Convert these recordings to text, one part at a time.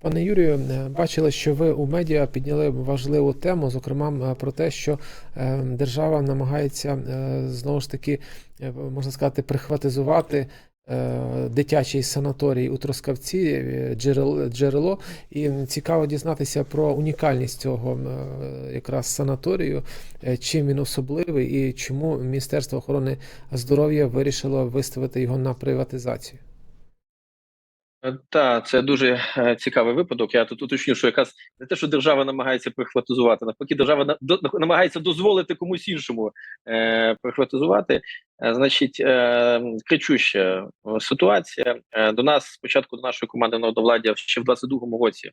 Пане Юрію, е, бачили, що ви у медіа підняли важливу тему, зокрема е, про те, що е, держава намагається знову ж таки, можна сказати, прихватизувати дитячий санаторій у Трускавці, е, джерело. І цікаво дізнатися про унікальність цього якраз санаторію, чим він особливий і чому Міністерство охорони здоров'я вирішило виставити його на приватизацію. Так, це дуже е, цікавий випадок. Я тут уточню, що якраз не те, що держава намагається прихватизувати, навпаки, держава намагається дозволити комусь іншому е, прихватизувати. Е, значить, е, кричуща е, ситуація. Е, до нас спочатку до нашої команди народовладдя ще в 22-му році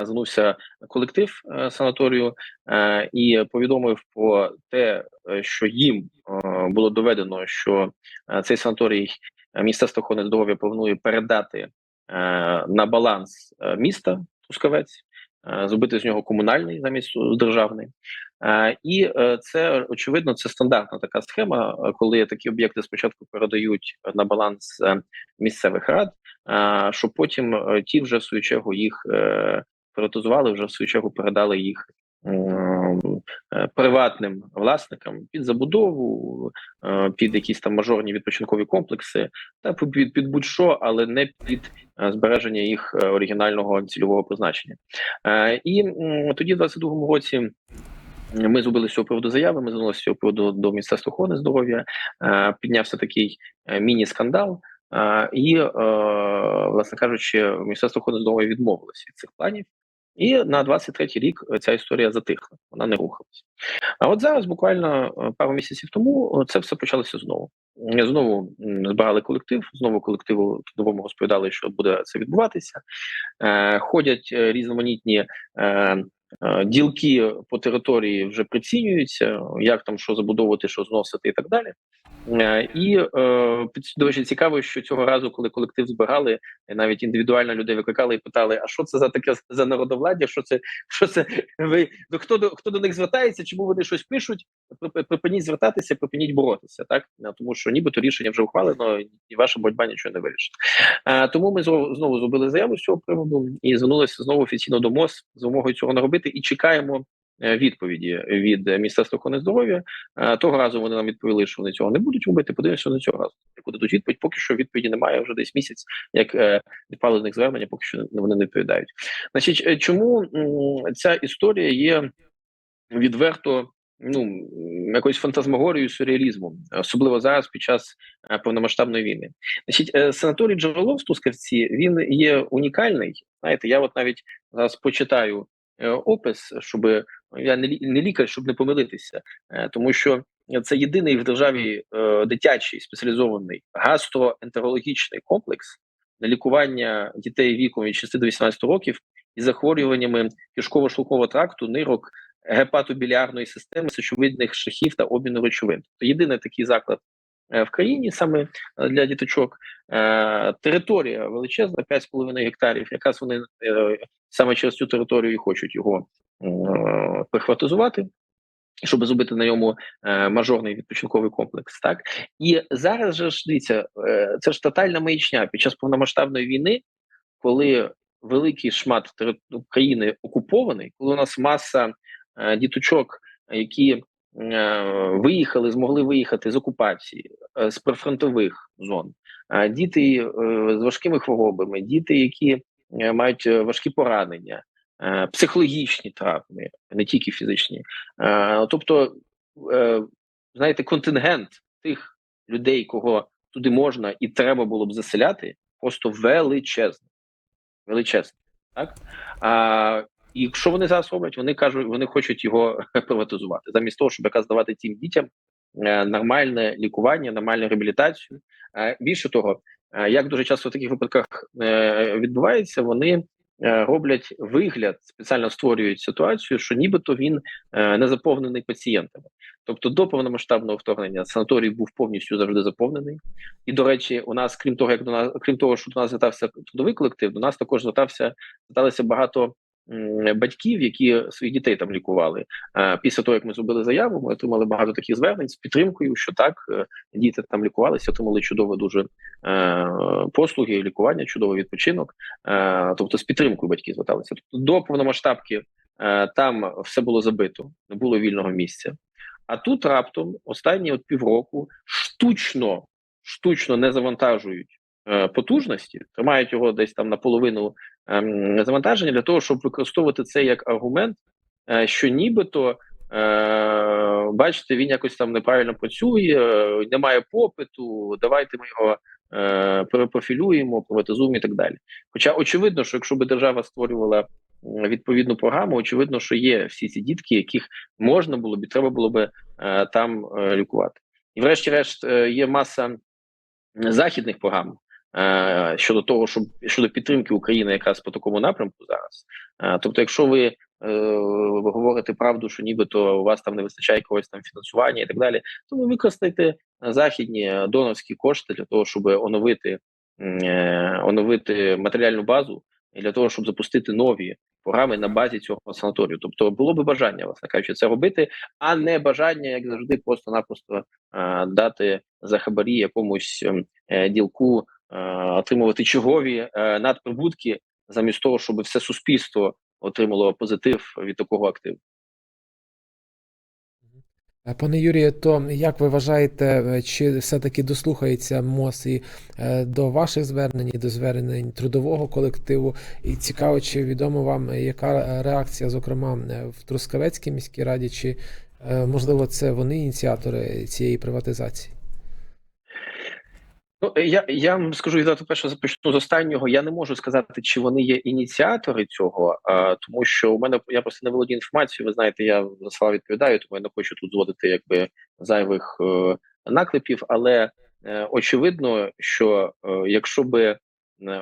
е, звернувся колектив е, санаторію е, і повідомив про те, е, що їм е, було доведено, що е, цей санаторій е, Міністерство охорони здоров'я планує передати е, на баланс е, міста Трускавець, е, зробити з нього комунальний замість державний. Е, І е, це очевидно, це стандартна така схема, е, коли такі об'єкти спочатку передають на баланс е, місцевих рад, е, щоб потім е, ті вже в свою чергу їх е, приватизували, вже в свою чергу передали їх. М, е, Приватним власникам під забудову, е, під якісь там мажорні відпочинкові комплекси, та під, під будь-що, але не під е, збереження їх оригінального цільового призначення. І тоді, в 22-му році. Ми зробили з цього приводу заяви. Ми звернулися з цього приводу до Міністерства охорони здоров'я. Піднявся такий міні-скандал, і, власне кажучи, Міністерство охорони здоров'я відмовилося від цих планів. І на 23-й рік ця історія затихла, вона не рухалась. А от зараз, буквально е, пару місяців тому, е, це все почалося знову. Е, Знову збирали колектив, знову колективу трудовому розповідали, що буде це відбуватися. Е, Ходять е, різноманітні е, е, ділки по території, вже прицінюються, як там що забудовувати, що зносити і так далі. Е, І е, до речі, цікаво, що цього разу, коли колектив збирали, е, навіть індивідуально людей викликали і питали: а що це за таке за народовладдя? Що це що це ви ну, хто до хто до них звертається? Чому вони щось пишуть? Припи- Припиніть звертатися, припиніть боротися, так Е, тому що нібито рішення вже ухвалено, і ваша боротьба нічого не вирішить. Е, Тому ми знову зробили заяву з цього приводу і звернулися знову офіційно до МОЗ з вимогою цього не робити і чекаємо. Е, Відповіді від е, Міністерства охорони здоров'я Е, того разу вони нам відповіли, що вони цього не будуть робити. Подивимося, вони цього разу яку дадуть відповідь. Поки що відповіді немає вже десь місяць, як е, відправлених звернення, поки що вони не відповідають. Значить, е, чому ця історія є відверто ну якоюсь фантазмагорією, сюрреалізмом, особливо зараз під час е, повномасштабної війни. Значить, е, санаторій Джерело в Тускавці він є унікальний. Знаєте, я от навіть зараз почитаю е, опис, щоб я не, не лікар, щоб не помилитися, е, тому що це єдиний в державі е, дитячий спеціалізований гастроентерологічний комплекс на лікування дітей віком від 6 до 18 років із захворюваннями кишково-шлункового тракту, нирок, гепатобілярної системи, сечовидних шляхів та обміну речовин. Це єдиний такий заклад в країні саме е, для діточок. Е, Територія величезна, 5,5 гектарів. Якраз вони е, саме через цю територію і хочуть його е, прихватизувати. Щоб зробити на ньому е, мажорний відпочинковий комплекс, так і зараз же ж дивіться, е, це ж тотальна маячня під час повномасштабної війни, коли великий шмат тери- України окупований, коли у нас маса е, діточок, які е, виїхали, змогли виїхати з окупації, е, з прифронтових зон, е, діти е, з важкими хворобами, діти, які е, мають е, важкі поранення, е, психологічні травми, не тільки фізичні. Е, тобто, е, знаєте, контингент тих людей, кого туди можна і треба було б заселяти, просто величезний. Величезний. Так? А, і що вони зараз роблять? Вони кажуть, вони хочуть його приватизувати, замість того, щоб якраз давати тим дітям е, нормальне лікування, нормальну реабілітацію. Е, більше того, е, як дуже часто в таких випадках відбувається, вони роблять вигляд, спеціально створюють ситуацію, що нібито він не заповнений пацієнтами. Тобто до повномасштабного вторгнення санаторій був повністю завжди заповнений. І до речі, у нас, крім того, як до нас, крім того, що до нас звертався трудовий колектив, до нас також звертався зверталися багато батьків, які своїх дітей там лікували. Е, Після того, як ми зробили заяву, ми отримали багато таких звернень з підтримкою, що так, е, діти там лікувалися, отримали чудові дуже е, послуги, лікування, чудовий відпочинок. Тобто з підтримкою батьки зверталися. Тобто до повномасштабки там все було забито, не було вільного місця. А тут раптом останні от півроку штучно, штучно не завантажують потужності, тримають його десь там наполовину завантаження для того, щоб використовувати це як аргумент, е, що нібито. Е, бачите, він якось там неправильно працює, е, немає попиту. Давайте ми його перепрофілюємо, приватизуємо і так далі. Хоча очевидно, що якщо би держава створювала відповідну програму, очевидно, що є всі ці дітки, яких можна було б і треба було би там лікувати. І врешті-решт є маса західних програм щодо того, щоб щодо підтримки України якраз по такому напрямку зараз. Е, тобто, якщо ви е, говорите правду, що нібито у вас там не вистачає якогось там фінансування і так далі, то ви використайте західні донорські кошти для того, щоб оновити, е, оновити матеріальну базу і для того, щоб запустити нові програми на базі цього санаторію. Тобто було би бажання, власне кажучи, це робити, а не бажання, як завжди, просто-напросто е, дати за хабарі якомусь ем, е, ділку, е, отримувати чергові е, надприбутки, замість того, щоб все суспільство отримало позитив від такого активу. Е, Пане Юрію, то як ви вважаєте, е, чи все-таки дослухається МОЗ і е, до ваших звернень, і до звернень трудового колективу? І цікаво, чи відомо вам, е, яка реакція, зокрема, е, в Трускавецькій міській раді, чи е, можливо це вони ініціатори цієї приватизації? Ну я, я вам скажу відверто перше започну з останнього. Я не можу сказати, чи вони є ініціатори цього, а, тому що у мене я просто не володію інформацією. Ви знаєте, я за слова відповідаю, тому я не хочу тут зводити якби зайвих е, наклепів. Але е, очевидно, що е, якщо би е,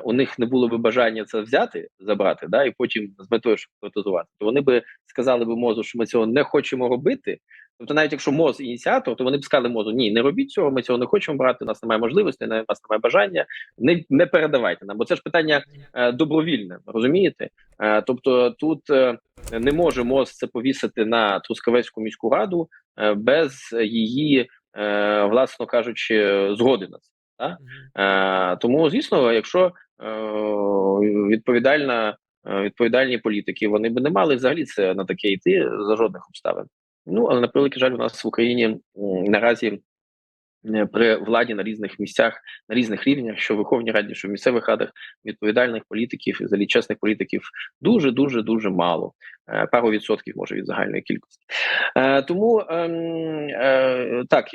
у них не було би бажання це взяти, забрати, да, і потім з метою щоб то вони би сказали би мозу, що ми цього не хочемо робити. Тобто, навіть якщо МОЗ ініціатор, то вони б сказали мозу: ні, не робіть цього, ми цього не хочемо брати. У нас немає можливості, у нас немає бажання. Не, не передавайте нам, бо це ж питання е, добровільне, розумієте? Е, тобто тут е, не може МОЗ це повісити на Трускавецьку міську раду е, без її, е, власно кажучи, згоди на це. Да? Е, тому, звісно, якщо е, відповідальна, е, відповідальні політики вони би не мали взагалі це на таке йти за жодних обставин. Ну але на превеликий жаль, у нас в Україні наразі е, при владі на різних місцях, на різних рівнях, що в Верховній Раді, що в місцевих радах відповідальних політиків взагалі чесних політиків дуже дуже дуже мало. Е, Пару відсотків може від загальної кількості. Е, Тому ем, так.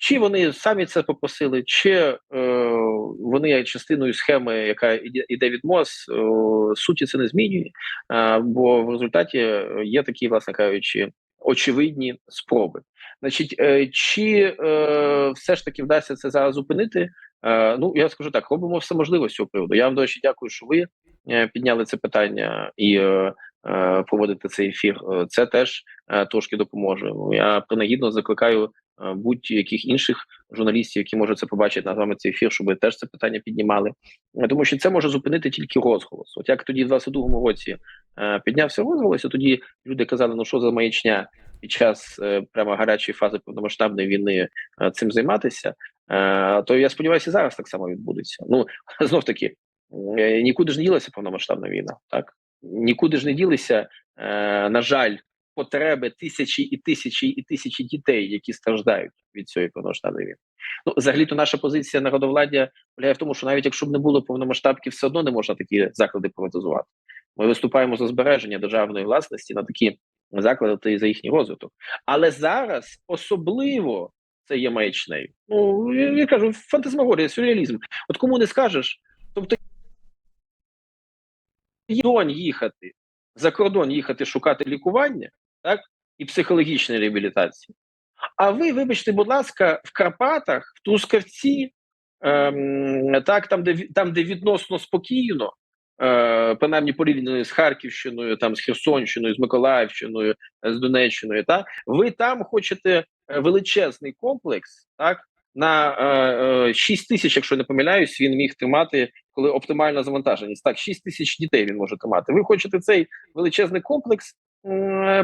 Чи вони самі це попросили, чи е, вони є частиною схеми, яка іде від МОЗ, е, суті це не змінює, е, бо в результаті є такі, власне кажучи, очевидні спроби. Значить, е, чи е, все ж таки вдасться це зараз зупинити? Е, ну я скажу так: робимо все можливе з цього приводу. Я вам до речі, дякую, що ви е, підняли це питання і е, е, проводите цей ефір. Це теж е, трошки допоможе. Ну, Я принагідно закликаю будь-яких інших журналістів, які можуть це побачити на вами цей ефір, щоб теж це питання піднімали. Е, Тому що це може зупинити тільки розголос. От як тоді в 22-му році е, піднявся розголос, і тоді люди казали, ну що за маячня під час е, прямо гарячої фази повномасштабної війни е, цим займатися. Е, то я сподіваюся, зараз так само відбудеться. Ну знов таки е, нікуди ж не ділася повномасштабна війна, так нікуди ж не ділися, е, на жаль, потреби тисячі і тисячі і тисячі дітей, які страждають від цієї повномасштабної війни. Ну, взагалі, то наша позиція народовладдя полягає в тому, що навіть якщо б не було повномасштабки, все одно не можна такі заклади приватизувати. Ми виступаємо за збереження державної власності на такі заклади та і за їхній розвиток. Але зараз особливо це є маячнею. Ну я, я кажу, фантазмагорія, сюрреалізм. От кому не скажеш, тобто їхати за кордон їхати шукати лікування, так і психологічної реабілітації. А ви, вибачте, будь ласка, в Карпатах, в Трускавці, ем, так, там, де там, де відносно спокійно, е, принаймні порівняно з Харківщиною, там з Херсонщиною, з Миколаївщиною, з Донеччиною, так, ви там хочете е, величезний комплекс, так, на е, е, 6 тисяч, якщо не помиляюсь, він міг тримати, коли оптимальна завантаженість. Так, 6 тисяч дітей він може тримати. Ви хочете цей величезний комплекс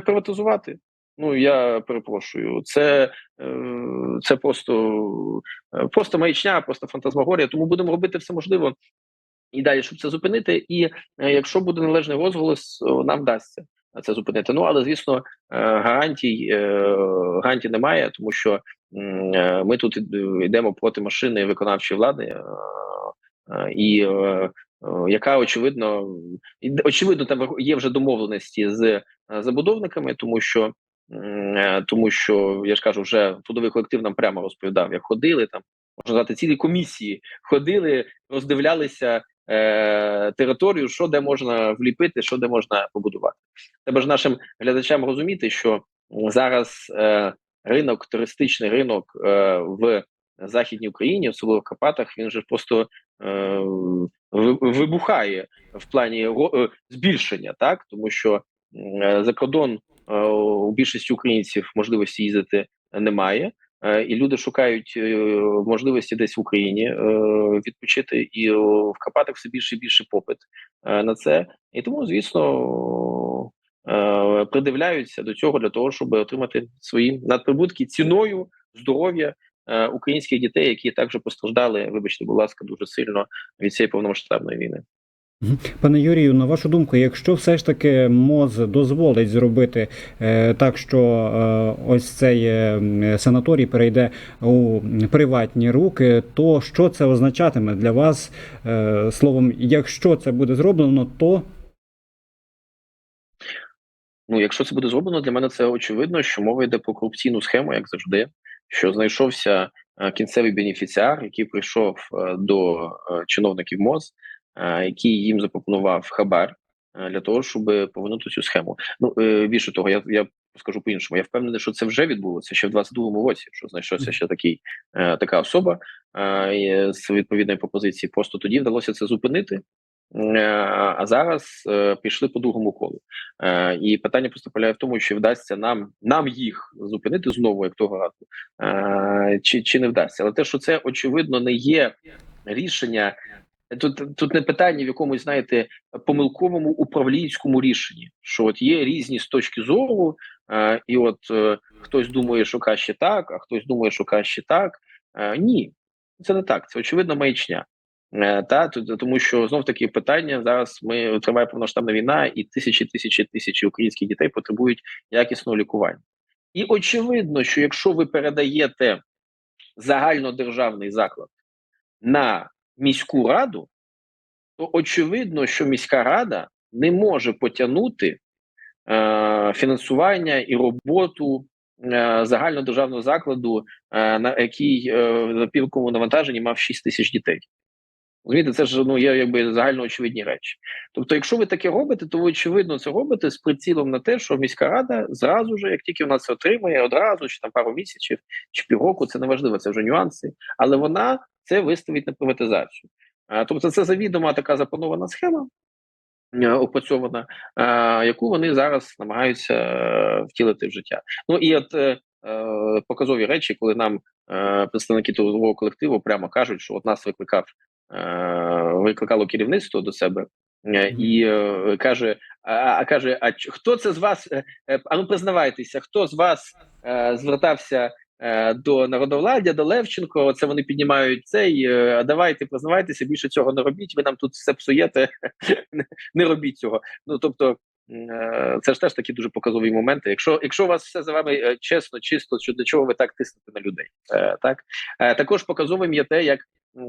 приватизувати? Ну я перепрошую, це, е, це просто, е, просто маячня, просто фантазмагорія. Тому будемо робити все можливе і далі, щоб це зупинити. І е, якщо буде належний розголос, нам вдасться це зупинити. Ну але звісно, е, гарантій е, гарантій немає, тому що е, ми тут йдемо проти машини виконавчої влади, е, е, і е, е, яка очевидно очевидно, там є вже домовленості з е, забудовниками, тому що. е, Тому що я ж кажу, вже трудовий колектив нам прямо розповідав, як ходили там, можна сказати, цілі комісії ходили, роздивлялися е, територію, що де можна вліпити, що де можна побудувати. Треба ж нашим глядачам розуміти, що зараз е, ринок, туристичний ринок е, в Західній Україні, в Карпатах, він же просто е, вибухає в плані е, збільшення, так тому що е, за кордон е, у більшості українців можливості їздити немає. І люди шукають можливості десь в Україні відпочити, і в Карпатах все більше і більше попит на це. І тому, звісно, придивляються до цього для того, щоб отримати свої надприбутки ціною здоров'я українських дітей, які також постраждали, вибачте, будь ласка, дуже сильно від цієї повномасштабної війни. Пане Юрію, на вашу думку, якщо все ж таки МОЗ дозволить зробити е, так, що е, ось цей е, санаторій перейде у приватні руки, то що це означатиме для вас? Е, словом, якщо це буде зроблено, то Ну, якщо це буде зроблено, для мене це очевидно, що мова йде про корупційну схему, як завжди, що знайшовся е, кінцевий бенефіціар, який прийшов е, до е, чиновників МОЗ, який їм запропонував хабар для того, щоб повернути цю схему. Ну більше того, я я скажу по іншому. Я впевнений, що це вже відбулося ще в 22-му році. Що знайшовся ще такий така особа з відповідної пропозиції. Просто тоді вдалося це зупинити. Е, А зараз е, пішли по другому колу. Е, і питання просто полягає в тому, чи вдасться нам нам їх зупинити знову, як того разу, чи, чи не вдасться. Але те, що це очевидно не є рішення. Тут тут не питання в якомусь, знаєте, помилковому управлінському рішенні, що от є різні з точки зору, і от хтось думає, що краще так, а хтось думає, що краще так. Ні, це не так. Це очевидно маячня. Е, Та тому, що знов таки питання зараз ми триває повноштабна війна, і тисячі, тисячі, тисячі українських дітей потребують якісного лікування. І очевидно, що якщо ви передаєте загальнодержавний заклад на міську раду, то очевидно, що міська рада не може потягнути е, фінансування і роботу е, загальнодержавного закладу, е, на який на півковому навантаженні мав 6 тисяч дітей. Розумієте, це ж ну є якби загальноочевидні речі. Тобто, якщо ви таке робите, то ви очевидно це робите з прицілом на те, що міська рада зразу ж, як тільки вона це отримує, одразу чи там пару місяців чи півроку, це неважливо, це вже нюанси, але вона це виставить на приватизацію. Тобто, це завідома така запланована схема. е, Опрацьована, е, яку вони зараз намагаються е, втілити в життя. Ну і от показові речі, коли нам представники трудового колективу прямо кажуть, що от нас викликав викликало керівництво до себе е, і е, каже: а, каже, а хто це з вас? е, е, А ну признавайтеся, хто з вас е, звертався е, до народовладдя, до Левченко? це вони піднімають цей. е, А давайте признавайтеся, більше цього не робіть. Ви нам тут все псуєте. Не робіть цього. Ну тобто. Е, Це ж теж такі дуже показові моменти. Якщо якщо у вас все за вами е, чесно, чисто, що для чого ви так тиснете на людей? Е, так також показовим є те, як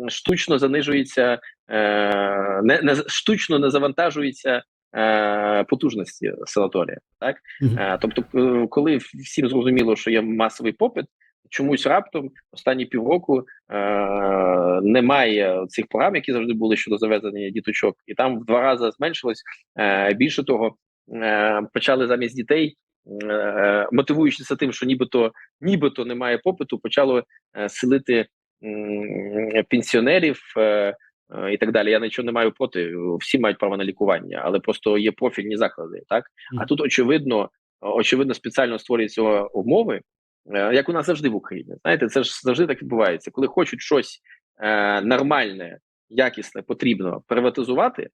штучно занижується, не, не штучно не завантажується потужності санаторія. Так е, тобто, коли всім зрозуміло, що є масовий попит, чомусь раптом останні півроку е, немає цих програм, які завжди були щодо завезення діточок, і там в два рази зменшилось. Е, більше того, почали замість дітей. е, Мотивуючися тим, що нібито нібито немає попиту, почало е, селити пенсіонерів е, е, і так далі. Я нічого не маю проти. Всі мають право на лікування, але просто є профільні заклади. Так а тут очевидно, очевидно, спеціально створюються умови е, як у нас завжди в Україні. Знаєте, це ж завжди так відбувається. Коли хочуть щось е, нормальне, якісне, потрібно приватизувати,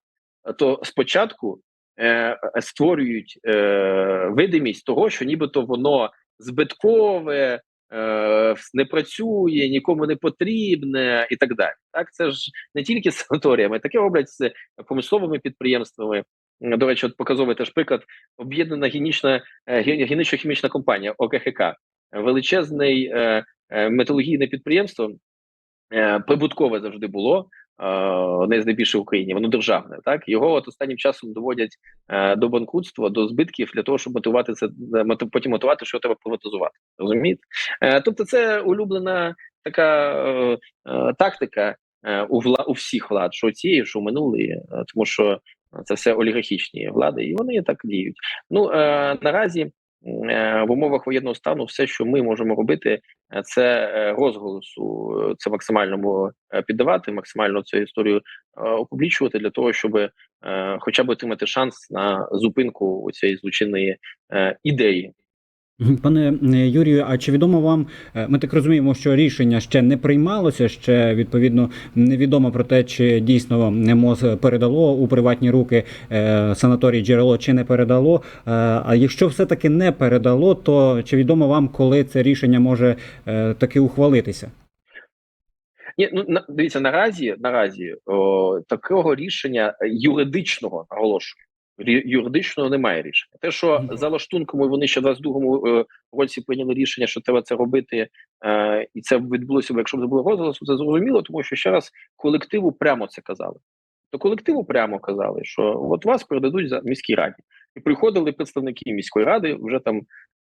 то спочатку е, створюють е, видимість того, що нібито воно збиткове, е, не працює, нікому не потрібне і так далі. Так, це ж не тільки з санаторіями, таке роблять з промисловими підприємствами. До речі, от показовий теж приклад об'єднана гінічна е, гі- гінічно-хімічна компанія ОКХК, величезний е, е, металургійне підприємство, е, прибуткове завжди було. Е, Одне з найбільших в Україні, воно державне. Так його от останнім часом доводять е, до банкрутства, до збитків для того, щоб мотивувати це е, потім мотивувати, що треба приватизувати. Розумієте? Тобто, це улюблена така тактика у вла у всіх влад, що цієї, що минулої, тому що це все олігархічні влади, і вони так діють. Ну наразі в умовах воєнного стану все, що ми можемо робити, е, це е, розголосу, е, це максимально е, піддавати, максимально цю історію е, опублічувати для того, щоб е, хоча б отримати шанс на зупинку цієї злочинної е, ідеї. Пане е, Юрію, а чи відомо вам? е, Ми так розуміємо, що рішення ще не приймалося, ще відповідно невідомо про те, чи дійсно МОЗ передало у приватні руки е, санаторій джерело чи не передало. А якщо все-таки не передало, то чи відомо вам, коли це рішення може таки ухвалитися? Ні, ну дивіться, наразі наразі о, такого рішення юридичного наголошую. Юридичного немає рішення. Те, що Мгм. за лаштунком вони ще в 22-му е, році прийняли рішення, що треба це робити, е, і це відбулося б, якщо б було розголосу, це зрозуміло, тому що ще раз колективу прямо це казали. То колективу прямо казали, що от вас передадуть за міській раді, і приходили представники міської ради, вже там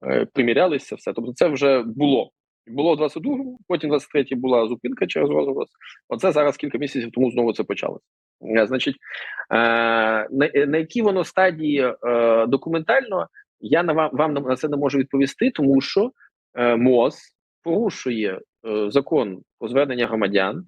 е, примірялися, все. Тобто, це вже було. Було в 22-му, потім 23-й була зупинка через розголос. Оце зараз кілька місяців тому знову це почалося. Е, Значить, е, на, на якій воно стадії е, документально, я на вам, вам на це не можу відповісти, тому що е, МОЗ порушує е, закон про звернення громадян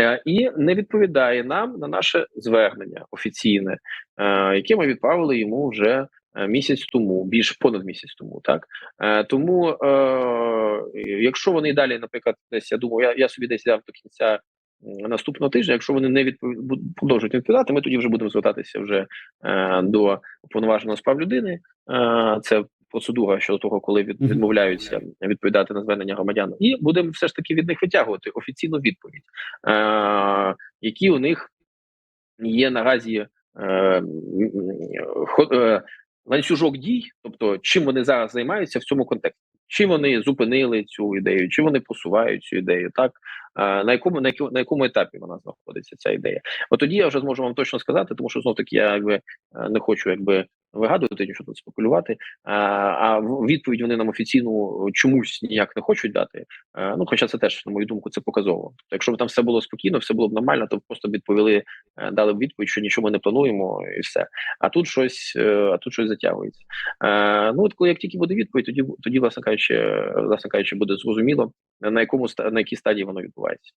е, і не відповідає нам на наше звернення офіційне, е, яке ми відправили йому вже е, місяць тому, більше понад місяць тому. Так е, тому, е, якщо вони далі, наприклад, десь я думаю, я, я собі десь дав до кінця наступного тижня, якщо вони не відпов... продовжують відповідати, ми тоді вже будемо звертатися вже е, до уповноваженого з прав людини. Е, це процедура щодо того, коли від, відмовляються відповідати на звернення громадян, і будемо все ж таки від них витягувати офіційну відповідь, е, які у них є наразі е, е, ланцюжок дій, тобто чим вони зараз займаються в цьому контексті. Чи вони зупинили цю ідею, чи вони посувають цю ідею, так на якому на якому, на якому етапі вона знаходиться ця ідея? От тоді я вже зможу вам точно сказати, тому що знов таки я якби е, не хочу якби вигадувати нічого тут спекулювати. А, а відповідь вони нам офіційну чомусь ніяк не хочуть дати. Е, Ну, хоча це теж, на мою думку, це показово. Тобто, якщо б там все було спокійно, все було б нормально, то просто б відповіли, е, дали б відповідь, що нічого ми не плануємо, і все. А тут щось, е, а тут щось затягується. Е, Ну от коли як тільки буде відповідь, тоді тоді, власне кажучи, е, власне кажучи, буде зрозуміло на якому на якій стадії воно відбувається.